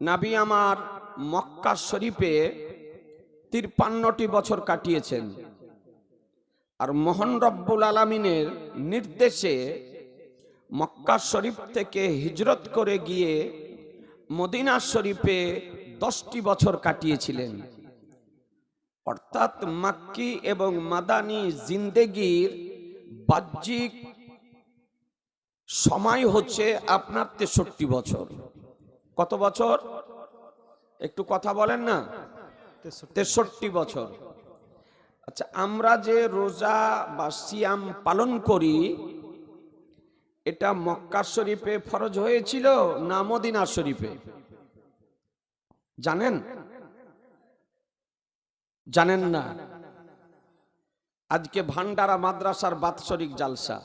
নাবি আমার মক্কা শরীফে তিরপান্নটি বছর কাটিয়েছেন আর মোহন রব্বুল আলমিনের নির্দেশে মক্কা শরীফ থেকে হিজরত করে গিয়ে মদিনা শরীফে দশটি বছর কাটিয়েছিলেন। অর্থাৎ মাক্কি এবং মাদানি জিন্দেগির বাহ্যিক সময় হচ্ছে আপনার তেষট্টি বছর। কত বছর? একটু কথা বলেন না? তেষট্টি বছর। আচ্ছা আমরা যে রোজা বা সিয়াম পালন করি, এটা মক্কা শরীফে ফরজ হয়েছিল না মদিনা শরীফে? জানেন? জানেন না? আজকে ভান্ডারা মাদ্রাসার বাৎসরিক জালসা।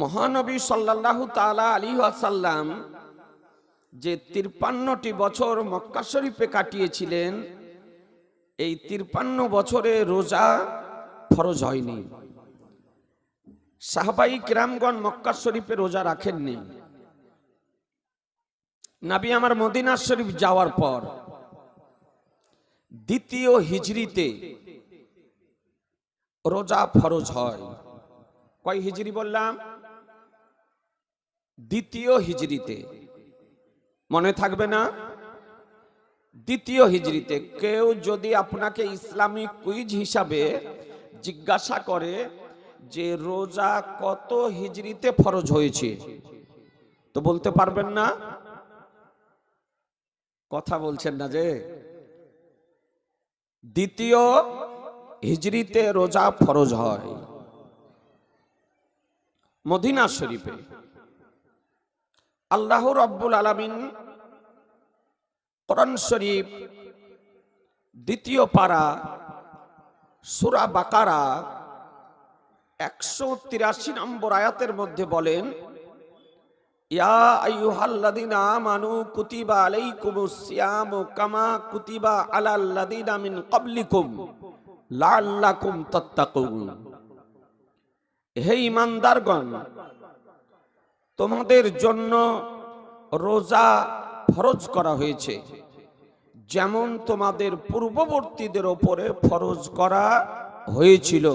মহানবী সাল্লাল্লাহু তাআলা আলী আসাল্লাম যে তিরপান্নটি বছর মক্কা শরীফে কাটিয়েছিলেন, এই তিরপান্ন বছরে রোজা ফরজ হয়নি। সাহাবাই কিরামগণ মক্কা শরীফে রোজা রাখেননি। নাবি আমার মদিনা শরীফ যাওয়ার পর দ্বিতীয় হিজরিতে রোজা ফরজ হয়। কয় হিজরি বললাম? দ্বিতীয় হিজরিতে মনে থাকবে না? দ্বিতীয় হিজরিতে কেউ যদি আপনাকে ইসলামিক কুইজ হিসাবে জিজ্ঞাসা করে যে রোজা কত হিজরিতে ফরজ হয়েছে, তো বলতে পারবেন না? কথা বলছেন না যে? দ্বিতীয় হিজরিতে রোজা ফরজ হয়। মদিনা শরীফে। আল্লাহ রব্বুল আলমিন কোরআন শরীফ দ্বিতীয় পারা সুরা বাকারা একশো তিরাশি নম্বর আয়াতের মধ্যে বলেন হে ঈমানদারগণ তোমাদের জন্য রোজা ফরজ করা হয়েছে। যেমন তোমাদের পূর্ববর্তীদের ওপরে ফরজ করা হয়েছিল।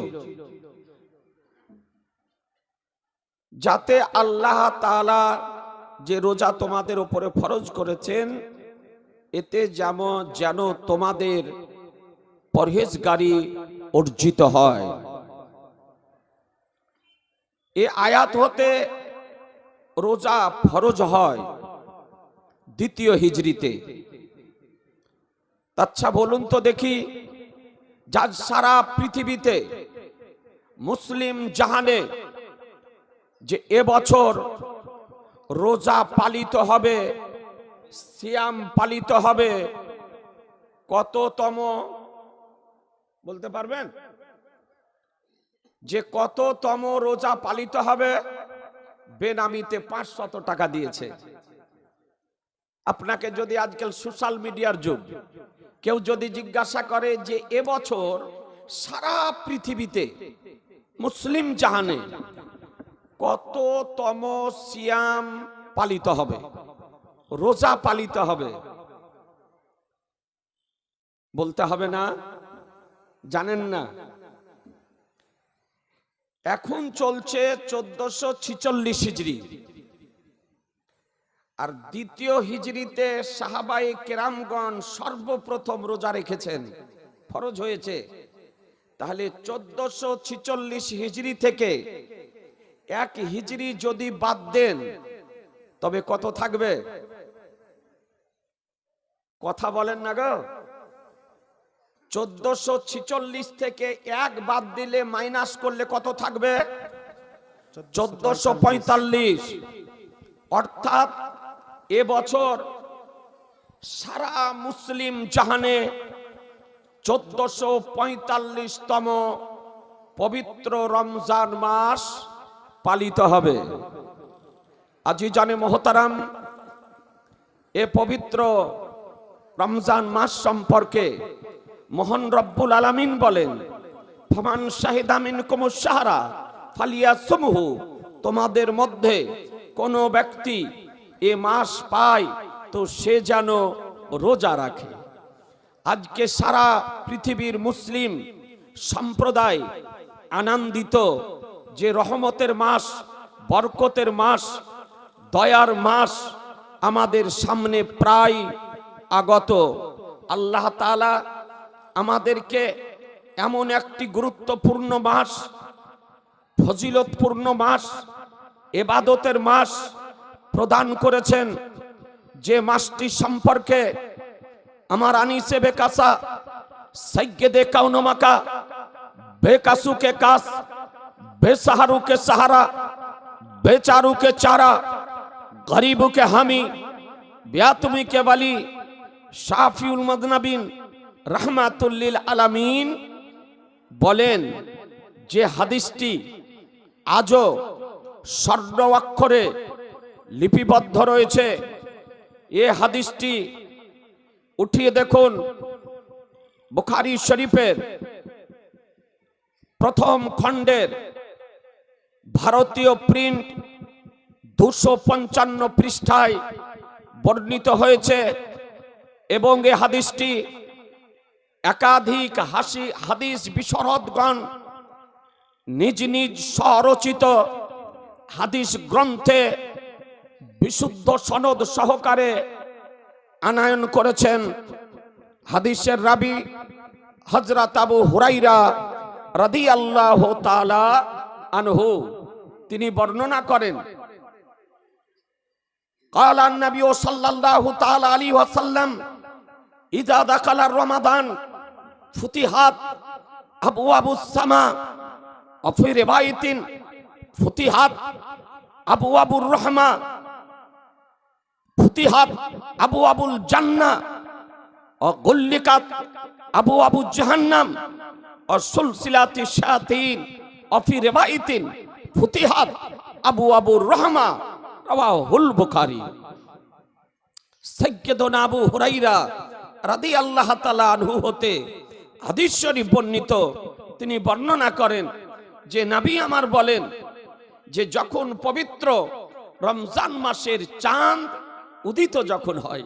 যাতে আল্লাহ তাআলা যে রোজা তোমাদের ওপরে ফরজ করেছেন, এতে যেমন যেন তোমাদের পরহেজগারি অর্জিত হয়। এ আয়াত হতে রোজা ফরজ হয় দ্বিতীয় হিজরিতে আচ্ছা বলুন তো দেখি, যার সারা পৃথিবীতে মুসলিম জাহানে যে এবছর রোজা পালিত হবে, সিয়াম পালিত হবে, কততম বলতে পারবেন? যে কততম রোজা পালিত হবে বেনামিতে পাঁচশত টাকা দিয়েছে। আপনাকে যদি আজকাল সোশ্যাল মিডিয়ার যুগ, কেউ যদি জিজ্ঞাসা করে যে এবছর সারা পৃথিবীতে মুসলিম জাহানে কততম সিয়াম পালিত হবে, রোজা পালিত হবে? বলতে হবে না? জানেন না? এখন চলছে চোদ্দশো ছিচল্লিশ হিজড়ি আর দ্বিতীয় হিজড়িতে সাহাবাই কেরামগণ সর্বপ্রথম রোজা রেখেছেন। ফরজ হয়েছে। তাহলে চোদ্দশো ছিচল্লিশ হিজড়ি থেকে এক হিজড়ি যদি বাদ দেন, তবে কত থাকবে? কথা বলেন না গো। চোদ্দশো ছিচল্লিশ থেকে এক বাদ দিলে মাইনাস করলে কত থাকবে? চোদ্দশো পঁয়তাল্লিশ। অর্থাৎ এবছর সারা মুসলিম জাহানে চোদ্দশো পঁয়তাল্লিশতম পবিত্র রমজান মাস পালিত হবে। আজি জানে মহতারাম, এ পবিত্র রমজান মাস সম্পর্কে মোহন রব্বুল আলামিন বলেন, ফমান শাহিদামিন কুমুস সাহারা ফালিয়া সুমুহু তোমাদের মধ্যে কোনো ব্যক্তি এ মাস পায় তো সে যেন রোজা রাখে। আজকে সারা পৃথিবীর মুসলিম সম্প্রদায় আনন্দিত যে রহমতের মাস, বরকতের মাস, দয়ার মাস আমাদের সামনে প্রায় আগত। আল্লাহ তাআলা আমাদেরকে এমন একটি গুরুত্বপূর্ণ মাস, ফজিলতপূর্ণ মাস, এবাদতের মাস প্রদান করেছেন। যে মাসটি সম্পর্কে আমার আনিসে বেকাসা সৈয়দে কাউনমাকা, বেকাসুকে কাস, বেসাহারুকে সাহারা, বেচারুকে চারা, গরিবুকে হামি, বেয়াতুমিকে বালি, শাফিউল মদনাবিন রহমাতুল্লিল আলামিন বলেন, যে হাদিসটি আজও স্বর্ণ অক্ষরে লিপিবদ্ধ রয়েছে, এ হাদিসটি উঠিয়ে দেখুন বুখারি শরীফের প্রথম খণ্ডের ভারতীয় প্রিন্ট দুশো পঞ্চান্ন পৃষ্ঠায় বর্ণিত হয়েছে এবং এ হাদিসটি একাধিক হাসি হাদিস বিশরদগণ নিজ নিজ স্বরচিত হাদিস গ্রন্থে বিশুদ্ধ সনদ সহকারে আনায়ন করেছেন হাদিসের রাবি হজরত আবু হুরাইরা রাদি আল্লাহ তালা আনহু তিনি বর্ণনা করেন قال النبي صلى الله تعالى عليه وسلم إذا دخل رمضان ফুতিহাত আবু আবু সামা অফি রেবাইতিন ফুতিহাত আবু আবুর রহমা ফুতিহাত আবু আবুল জান্না অগল্লিকাত আবু আবু জাহান্নাম অসুলসিলাতি শাতিন অফি রেবাইতিন ফুতিহাত আবু আবুর রহমা রাহুল বুখারি। সৈয়দনা আবু হুরাইরা রাদি আল্লাহ তালা আনহু হতে শরীফ বর্ণিত তিনি বর্ণনা করেন যে নাবি আমার বলেন যে যখন পবিত্র রমজান মাসের চাঁদ উদিত যখন হয়,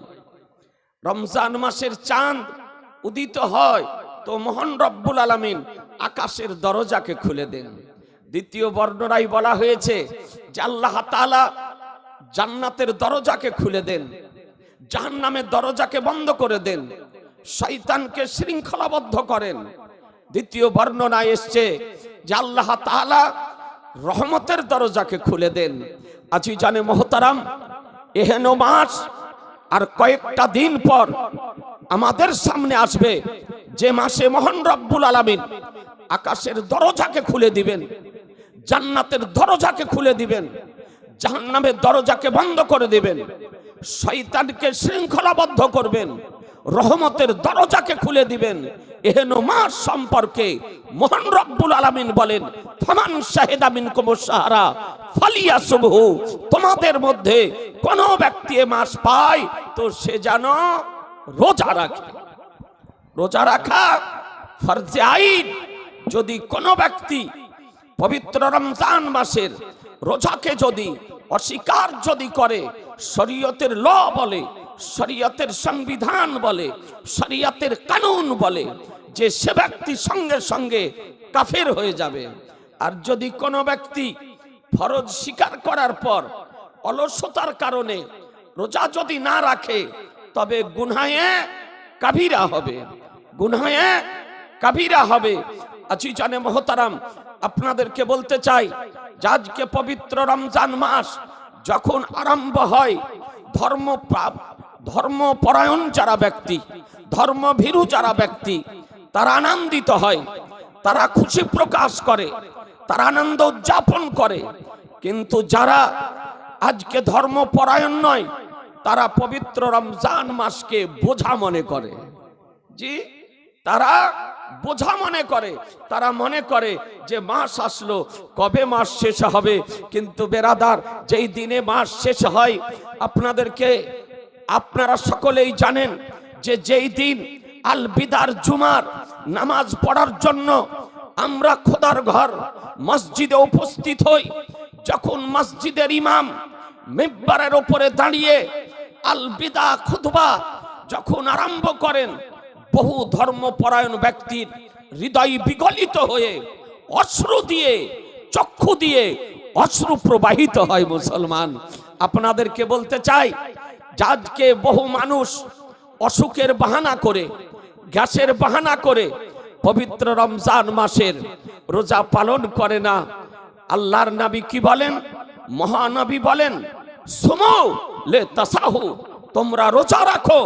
রমজান মাসের চাঁদ উদিত হয়, তো মোহন রব্বুল আলামিন আকাশের দরজাকে খুলে দেন। দ্বিতীয় বর্ণনায় বলা হয়েছে যে আল্লাহ তাআলা জান্নাতের দরজাকে খুলে দেন, জাহান্নামের দরজাকে বন্ধ করে দেন। শয়তানকে শৃঙ্খলাবদ্ধ করেন। দ্বিতীয় বর্ণনায় এসছে যে আল্লাহ তাআলা রহমতের দরজাকে খুলে দেন। আজি জানে মহতারাম, এহেন মাস আর কয়েকটা দিন পর আমাদের সামনে আসবে যে মাসে মহান রব্বুল আলামিন আকাশের দরজাকে খুলে দিবেন, জান্নাতের দরজাকে খুলে দিবেন, জাহান্নামের দরজাকে বন্ধ করে দিবেন, শয়তানকে শৃঙ্খলাবদ্ধ করবেন। রহমতের দরজাকে খুলে দিবেন। এহেন মাস সম্পর্কে মহান রব্বুল আলামিন বলেন, ফামান শাহিদা মিনকুম সাহারা ফালিয়া সুবহু। তোমাদের মধ্যে কোন ব্যক্তি এ মাস পায়, তো সে যেন রোজা রাখে। রোজা রাখা ফরজে আইন। যদি কোনো ব্যক্তি পবিত্র রমজান মাসের রোজাকে যদি অস্বীকার যদি করে, শরীয়তের ল বলে শরীয়তের সংবিধান বলে, শরীয়তের কানুন বলে যে সে ব্যক্তি সঙ্গে সঙ্গে কাফের হয়ে যাবে। আর যদি কোনো ব্যক্তি ফরজ স্বীকার করার পর অলসতার কারণে রোজা যদি না রাখে, তবে গুনহায়ে কাবিরা হবে। গুনহায়ে কাবিরা হবে। আছি জানে মহতারাম, আপনাদেরকে বলতে চাই আজকে পবিত্র রমজান মাস যখন আরম্ভ হয় ধর্ম ধর্মপরায়ণ যারা ব্যক্তি, ধর্মভীরু যারা ব্যক্তি, তারা আনন্দিত হয়, তারা খুশি প্রকাশ করে, তারা আনন্দ উদযাপন করে। কিন্তু যারা আজকে ধর্মপরায়ণ নয়, তারা পবিত্র রমজান মাসকে বোঝা মনে করে। জি, তারা বোঝা মনে করে, তারা মনে করে যে মাস আসলো, কবে মাস শেষ হবে? কিন্তু বেরাদার, যেই দিনে মাস শেষ হয়, আপনাদেরকে আপনারা সকলেই জানেন যে যেই দিন আল বিদার জুমার নামাজ পড়ার জন্য আমরা খোদার ঘর মসজিদে উপস্থিত হই, যখন মসজিদের ইমাম মেম্বারের ওপরে দাঁড়িয়ে আল বিদা খুতবা যখন আরম্ভ করেন, বহু ধর্মপরায়ণ ব্যক্তির হৃদয় বিগলিত হয়ে অশ্রু দিয়ে, চক্ষু দিয়ে অশ্রু প্রবাহিত হয় মুসলমান। আপনাদেরকে বলতে চাই যে আজকে বহু মানুষ অসুখের বাহানা করে, গ্যাসের বাহানা করে, পবিত্র রমজান মাসের রোজা পালন করে না। আল্লাহর নবী কি বলেন? মহানবী বলেন, সুমো লে তাসাহু, তোমরা রোজা রাখো,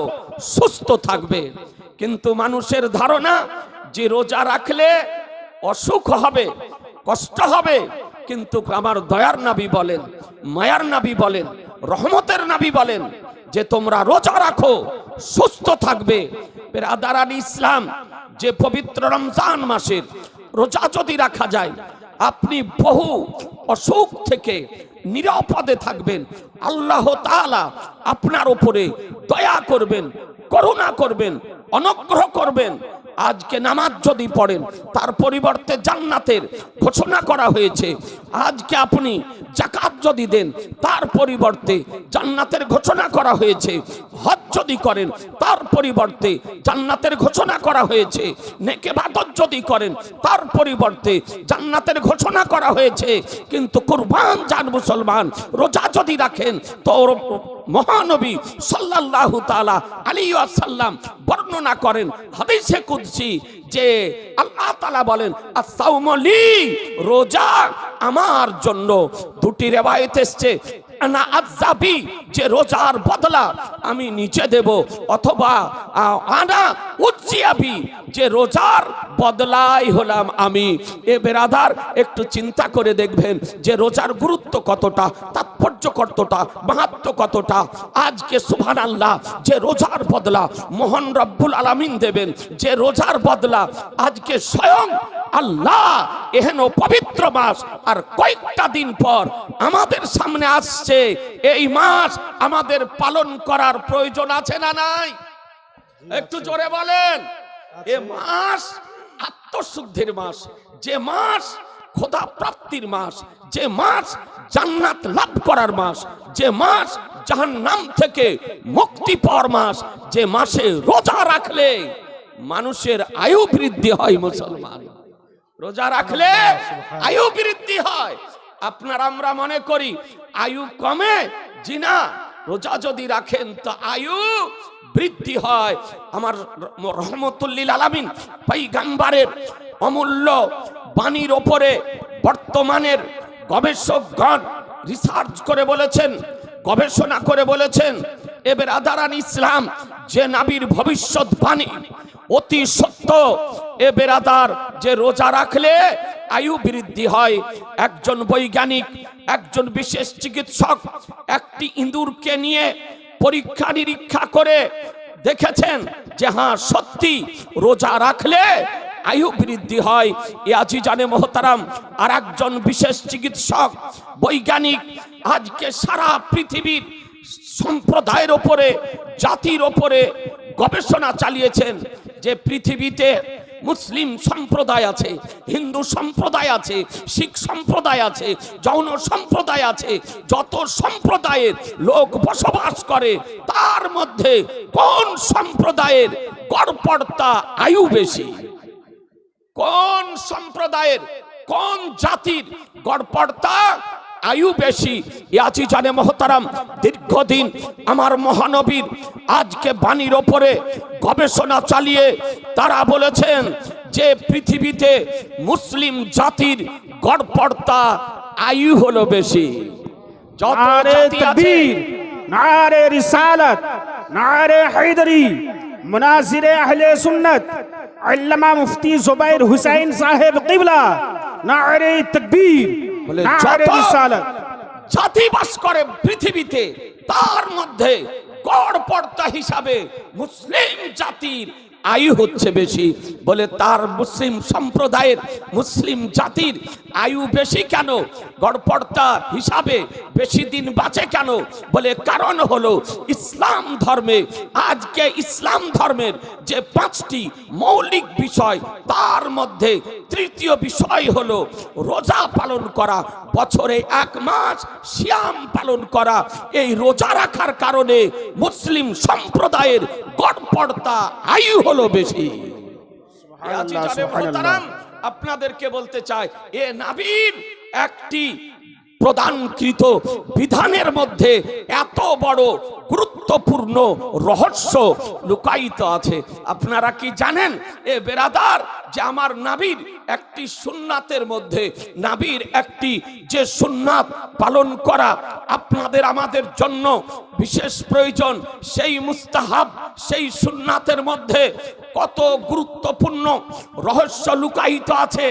সুস্থ থাকবে। কিন্তু মানুষের ধারণা, যে রোজা রাখলে অসুখ হবে, কষ্ট হবে, কিন্তু আমার দয়ার নাবি বলেন, মায়ার নাবি বলেন, রহমতের নাবি বলেন যে তোমরা রোজা রাখো, সুস্থ থাকবে। বেরাদারান ইসলাম, যে পবিত্র রমজান মাসের রোজা যদি রাখা যায়, আপনি বহু অসুখ থেকে নিরাপদে থাকবেন। আল্লাহ তালা আপনার উপরে দয়া করবেন, করুণা করবেন, অনুগ্রহ করবেন। আজকে নামাজ যদি পড়েন, তার পরিবর্তে জান্নাতের ঘোষণা করা হয়েছে। আজকে আপনি জাকাত যদি দেন, তার পরিবর্তে জান্নাতের ঘোষণা করা হয়েছে। হজ যদি করেন, তার পরিবর্তে জান্নাতের ঘোষণা করা হয়েছে। নেকে বাদত যদি করেন, তার পরিবর্তে জান্নাতের ঘোষণা করা হয়েছে। কিন্তু কুরবান যান মুসলমান, রোজা যদি রাখেন তো মহানবী সাল্লাল্লাহু তাআলা আলাইহি বর্ণনা করেন হাদিসে কুদসি যে আল্লাহ তাআলা বলেন, আস-সাওমু লি রোজা আমার জন্য দুটি রেওয়ায়েত এসেছে। আনা আজাবি যে রোজার বদলা আমি নিচে দেব, অথবা আনা উজ্জিয়াবি, যে রোজার বদলাই হলাম আমি। এ বেরাদার, একটু চিন্তা করে দেখবেন যে রোজার গুরুত্ব কতটা, তাৎপর্য কতটা মাহাত্ম কতটা। আজকে সুবহান আল্লাহ যে রোজার বদলা, মোহন রব্বুল আলামিন দেবেন, যে রোজার বদলা, আজকে স্বয়ং আল্লাহ এহেন পবিত্র মাস আর কয়েকটা দিন পর আমাদের সামনে আসছে। এই মাস আমাদের পালন করার প্রয়োজন আছে না নাই? একটু জোরে বলেন। এ মাস আত্মশুদ্ধির মাস, যে মাস খোদা প্রাপ্তির মাস, যে মাস জান্নাত লাভ করার মাস, যে মাস জাহান্নাম থেকে মুক্তি পাওয়ার মাস, যে মাসে রোজা রাখলে মানুষের আয়ু বৃদ্ধি হয় মুসলমান। রোজা রাখলে আয়ু বৃদ্ধি হয়। আপনার আমরা মনে করি আয়ু কমে জি না রোজা যদি রাখেন তো আয়ু বৃদ্ধি হয়। আমার রহমতুল্লিল আলামিন পাইগাম্বারের অমূল্য বাণীর ওপরে বর্তমানের গবেষকগণ রিসার্চ করে বলেছেন গবেষণা করে বলেছেন, এবার আদারান ইসলাম যে নাবির ভবিষ্যৎবাণী অতি সত্য এ বেরাদার যে রোজা রাখলে আয়ু বৃদ্ধি হয়। একজন বৈজ্ঞানিক, একজন বিশেষ চিকিৎসক একটি ইঁদুরকে নিয়ে পরীক্ষা নিরীক্ষা করে দেখেছেন যে হ্যাঁ সত্যি রোজা রাখলে আয়ু বৃদ্ধি হয়। এ আজি জানে মহতারাম আর একজন বিশেষ চিকিৎসক, বৈজ্ঞানিক আজকে সারা পৃথিবীর সম্প্রদায়ের ওপরে, জাতির ওপরে গবেষণা চালিয়েছেন যে পৃথিবীতে মুসলিম সম্প্রদায় আছে, হিন্দু সম্প্রদায় আছে, শিখ সম্প্রদায় আছে জৌন সম্প্রদায় আছে, যত সম্প্রদায়ের লোক বসবাস করে, তার মধ্যে কোন সম্প্রদায়ের গড়পড়তা আয়ু বেশি? কোন সম্প্রদায়ের কোন জাতির গড়পড়তা আয়ু বেশি। ইয়াচি জানে মহতারাম দীর্ঘদিন আমার মহানবীর আজকে বাণীর ওপরে গবেষণা চালিয়ে তারা বলেছেন যে পৃথিবীতে মুসলিম জাতির গড়পড়তা আয়ু হলো বেশি। নারে রিসালত নারে হায়দরি মুনাজিরে আহলে সুন্নত আল্লামা মুফতি জুবাইর হুসাইন সাহেব কিবলা নারে তকবীর। জাতি বাস করে পৃথিবীতে তার মধ্যে গড় পর্দা হিসাবে মুসলিম জাতির আয়ু হচ্ছে বেশি। বলে তার মুসলিম সম্প্রদায়ের মুসলিম জাতির আয়ু বেশি কেন? গড়পড়তা হিসাবে বেশি দিন বাঁচে কেন? বলে কারণ হলো ইসলাম ধর্মে আজকে ইসলাম ধর্মের যে পাঁচটি মৌলিক বিষয় তার মধ্যে তৃতীয় বিষয় হলো রোজা পালন করা বছরে এক মাস সিয়াম পালন করা। এই রোজা রাখার কারণে মুসলিম সম্প্রদায়ের গড়পড়তা আয়ু হলো বেশি। আপনাদেরকে বলতে চাই এ নাবির একটি প্রদানকৃত বিধানের মধ্যে এত বড় গুরুত্বপূর্ণ রহস্য লুকায়িত আছে। আপনারা কি জানেন? এ বেরাদার, যে আমার নাবির একটি সুন্নাতের মধ্যে, নাবির একটি যে সুন্নাত পালন করা আপনাদের আমাদের জন্য বিশেষ প্রয়োজন, সেই মুস্তাহাব, সেই সুন্নাতের মধ্যে কত গুরুত্বপূর্ণ রহস্য লুকায়িত আছে।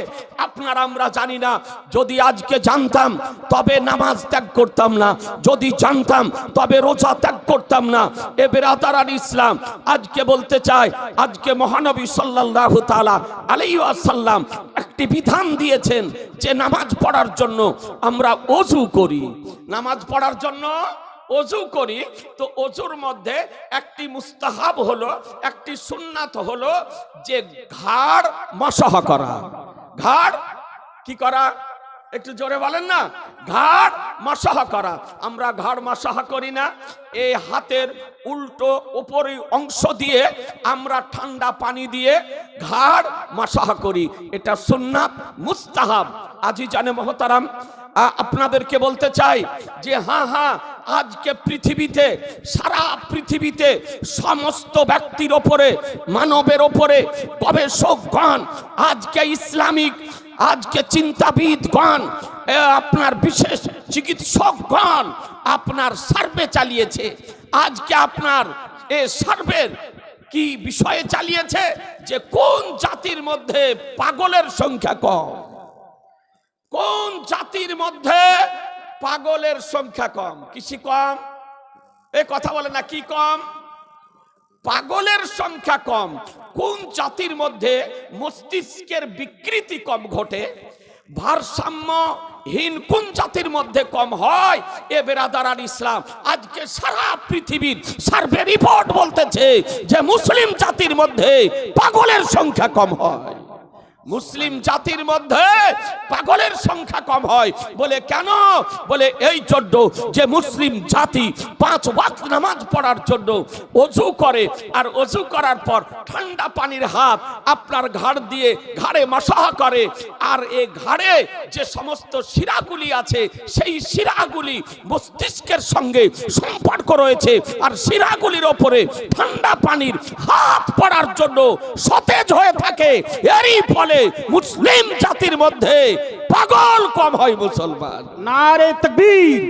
আপনারা আমরা জানি না। যদি আজকে জানতাম, তবে নামাজ ত্যাগ করতাম না। যদি জানতাম, তবে রোজা ত্যাগ করতাম না। এ বেরাদার ইসলাম, আজকে বলতে চাই, আজকে মহানবী তাআলা আলাইহি ওয়াসাল্লাম একটি বিধান দিয়েছেন যে নামাজ পড়ার জন্য আমরা অজু করি। নামাজ পড়ার জন্য অজু করি, তো অজুর মধ্যে একটি মুস্তাহাব হলো, একটি সুন্নাত হলো যে ঘাড় মশাহ করা। ঘাড় কি করা? একটু জোরে বলেন না? ঘাড় মাসাহ করা। আমরা ঘাড় মাসাহ করি না। এই হাতের উল্টো উপরে অংশ দিয়ে আমরা ঠান্ডা পানি দিয়ে ঘাড় মাসাহ করি। এটা সুন্নাত, মুস্তাহাব। আজি জানে মহতারাম আপনাদেরকে বলতে চাই যে হ্যাঁ হ্যাঁ আজকে পৃথিবীতে, সারা পৃথিবীতে সমস্ত ব্যক্তির ওপরে, মানবের ওপরে গবেষকগণ আজকে ইসলামিক আজকে চিন্তাবিদগণ এ, আপনার বিশেষ চিকিৎসক চিকিৎসকগণ আপনার সার্ভে চালিয়েছে। আজকে আপনার এ সার্ভের কি বিষয়ে চালিয়েছে? যে কোন জাতির মধ্যে পাগলের সংখ্যা কম? কোন জাতির মধ্যে পাগলের সংখ্যা কম? কৃষি কম? এ কথা বলে না কি কম? পাগলের সংখ্যা কম। কোন জাতির মধ্যে মস্তিষ্কের বিকৃতি কম ঘটে? ভারসাম্যহীন কোন জাতির মধ্যে কম হয়? এ বেরাদার আল ইসলাম, আজকে সারা পৃথিবীর সার্ভে রিপোর্ট বলতেছে যে মুসলিম জাতির মধ্যে পাগলের সংখ্যা কম হয়। মুসলিম জাতির মধ্যে পাগলের সংখ্যা কম হয়। বলে, কেন? বলে, এই জন্য যে মুসলিম জাতি পাঁচ ওয়াক্ত নামাজ পড়ার জন্য অজু করে, আর অজু করার পর ঠান্ডা পানির হাত আপনার ঘাড় দিয়ে ঘাড়ে মাসাহা করে, আর এই ঘাড়ে যে সমস্ত শিরাগুলি আছে, সেই শিরাগুলি মস্তিষ্কের সঙ্গে সম্পর্ক রয়েছে, আর শিরাগুলির ওপরে ঠান্ডা পানির হাত পড়ার জন্য সতেজ হয়ে থাকে। এরই ফলে বর্তমানে মুসলিম জাতির মধ্যে পাগল কম হয় মুসলমান। নারে তকবীর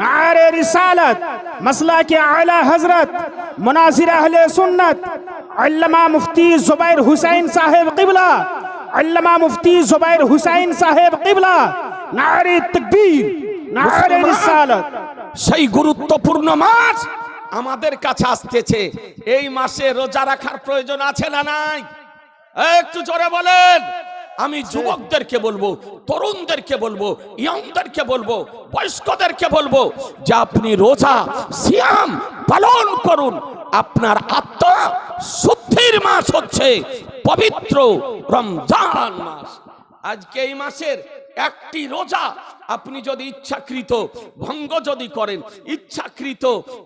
নারে রিসালাত মাসলা কে আলা হযরত মুনাজির আহলে সুন্নাত আল্লামা মুফতি জুবাইর হুসাইন সাহেব কিবলা আল্লামা মুফতি জুবাইর হুসাইন সাহেব কিবলা নারে তকবীর নারে রিসালাত। সেই গুরুত্বপূর্ণ মাস আমাদের কাছে আসতেছে। এই মাসে রোজা রাখার প্রয়োজন আছে না নাই? একটু জোরে বলেন। আমি যুবকদেরকে বলব, তরুণদেরকে বলব, ইয়ংদেরকে বলব, বয়স্কদেরকে বলব যে আপনি রোজা, সিয়াম পালন করুন। আপনার আত্মা শুদ্ধির মাস হচ্ছে, পবিত্র রমজান মাস। আজকে এই মাসের একটি রোজা আপনি যদি ইচ্ছাকৃত ভঙ্গ যদি করেন, ইচ্ছাকৃত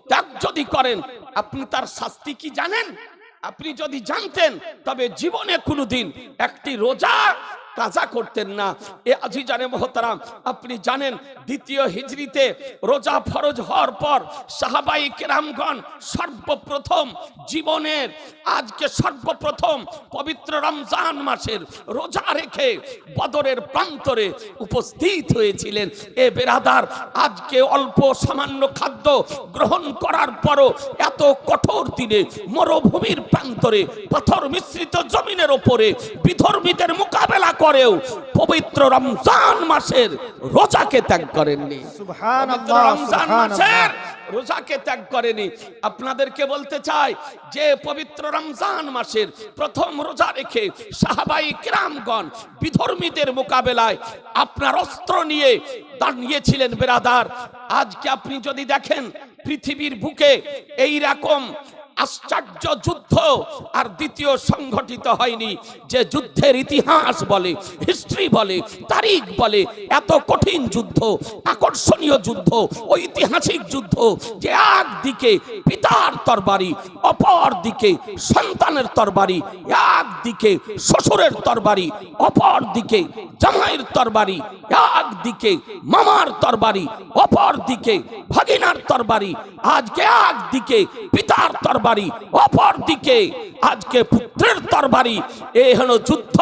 ত্যাগ যদি করেন, আপনি তার শাস্তি কি জানেন? আপনি যদি জানতেন তবে জীবনে কোনোদিন একটি রোজা কাজা করতেন না। এ আজি জানে মহতারাম, আপনি জানেন, দ্বিতীয় হিজরিতে রোজা ফরজ হওয়ার পর সাহাবাই কেরামগণ সর্বপ্রথম জীবনের, আজকে সর্বপ্রথম পবিত্র রমজান মাসের রোজা রেখে বদরের প্রান্তরে উপস্থিত হয়েছিলেন। এ বেরাদার, আজকে অল্প সামান্য খাদ্য গ্রহণ করার পরও এত কঠোর দিনে মরুভূমির প্রান্তরে পাথর মিশ্রিত জমিনের ওপরে বিধর্মীদের মোকাবেলা পরেও পবিত্র রমজান মাসের রোজাকে ত্যাগ করেননি। রমজান মাসের রোজাকে ত্যাগ করেনি। আপনাদেরকে বলতে চাই যে পবিত্র রমজান মাসের প্রথম রোজা রেখে সাহাবাই কিরামগণ বিধর্মীদের মোকাবেলায় আপনার অস্ত্র নিয়ে দাঁড়িয়েছিলেন বেরাদার। আজকে আপনি যদি দেখেন পৃথিবীর বুকে এই রকম আশ্চর্য যুদ্ধ আর দ্বিতীয় সংঘটিত হয়নি। যে যুদ্ধের ইতিহাস বলে হিস্ট্রি বলে, তারিখ বলে, এত কঠিন যুদ্ধ, আকর্ষণীয় যুদ্ধ, ঐতিহাসিক যুদ্ধ, যে একদিকে পিতার তরবারি, অপর দিকে সন্তানের তরবারি, একদিকে শ্বশুরের তরবারি, অপর দিকে জামাইয়ের তরবারি, একদিকে মামার তরবারি, অপর দিকে ভাগিনার তরবারি, আজকে একদিকে পিতার তরবারি। অপর দিকে আজকে পুত্রের তরবারি। এ হলো যুদ্ধ।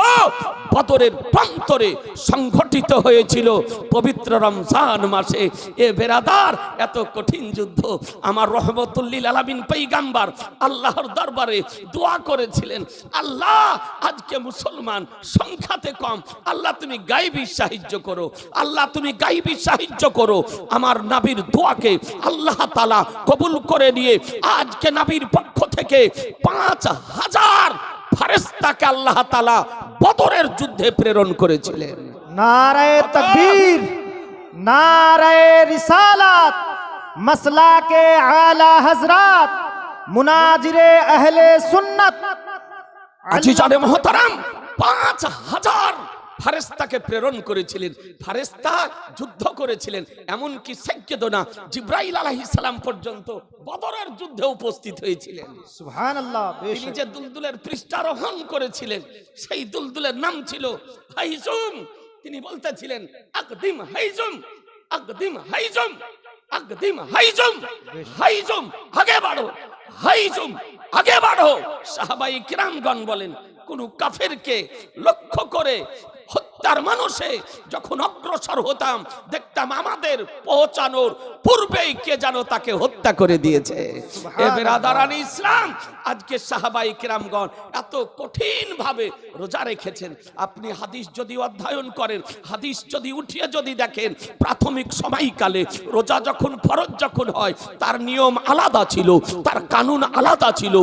বদরের প্রান্তরে সংঘটিত হয়েছিল পবিত্র রমজান মাসে। এ বেরাদার, এত কঠিন যুদ্ধ। আমার রহমতুল্লিল আলামিন পৈগাম্বার আল্লাহর দরবারে দোয়া করেছিলেন, আল্লাহ, আজকে মুসলমান সংখ্যাতে কম। আল্লাহ, তুমি গাইবি সাহায্য করো। আল্লাহ, তুমি গাইবি সাহায্য করো। আমার নাবির দোয়াকে আল্লাহ তালা কবুল করে নিয়ে আজকে নাবির পক্ষ থেকে পাঁচ হাজার ফারেস্তাকে আল্লাহ তালা বদরের যুদ্ধে প্রেরণ করেছিলেন। নারায় তকবীর নারায় রিসালাত মাসলাকে আলা হযরত মুনাজিরে আহলে সুন্নাত। আজি জানে মহতারাম পাঁচ হাজার ফারেস্তাকে প্রেরণ করেছিলেন ফারেস্তা যুদ্ধ করেছিলেন এমনকি সেকেদনা জিব্রাইল সালাম পর্যন্ত বদরের যুদ্ধে উপস্থিত হয়েছিলেন। তিনি যে দুলদুলের পৃষ্ঠারোহণ করেছিলেন সেই দুলদুলের নাম ছিল হাইজুম। তিনি বলতেছিলেন আকদিম হাইজুম আকদিম হাইজুম আকদিম হাইজুম হাইজুম আগে বাড়ো হাইজুম আগে বাড়ো। সাহাবাই কিরামগণ বলেন কোন কাফেরকে লক্ষ্য করে হত্যার মানুষে যখন অগ্রসর হতাম দেখতাম আমাদের পৌঁছানোর পূর্বেই কে যেন তাকে হত্যা করে দিয়েছে। বেরাদারানি ইসলাম আজকে সাহাবাই কিরামগণ এত কঠিন ভাবে রোজা রেখেছেন। আপনি হাদিস যদি অধ্যয়ন করেন হাদিস যদি উঠিয়ে যদি দেখেন প্রাথমিক সময়কালে রোজা যখন ফরজ যখন হয় তার নিয়ম আলাদা ছিল তার কানুন আলাদা ছিল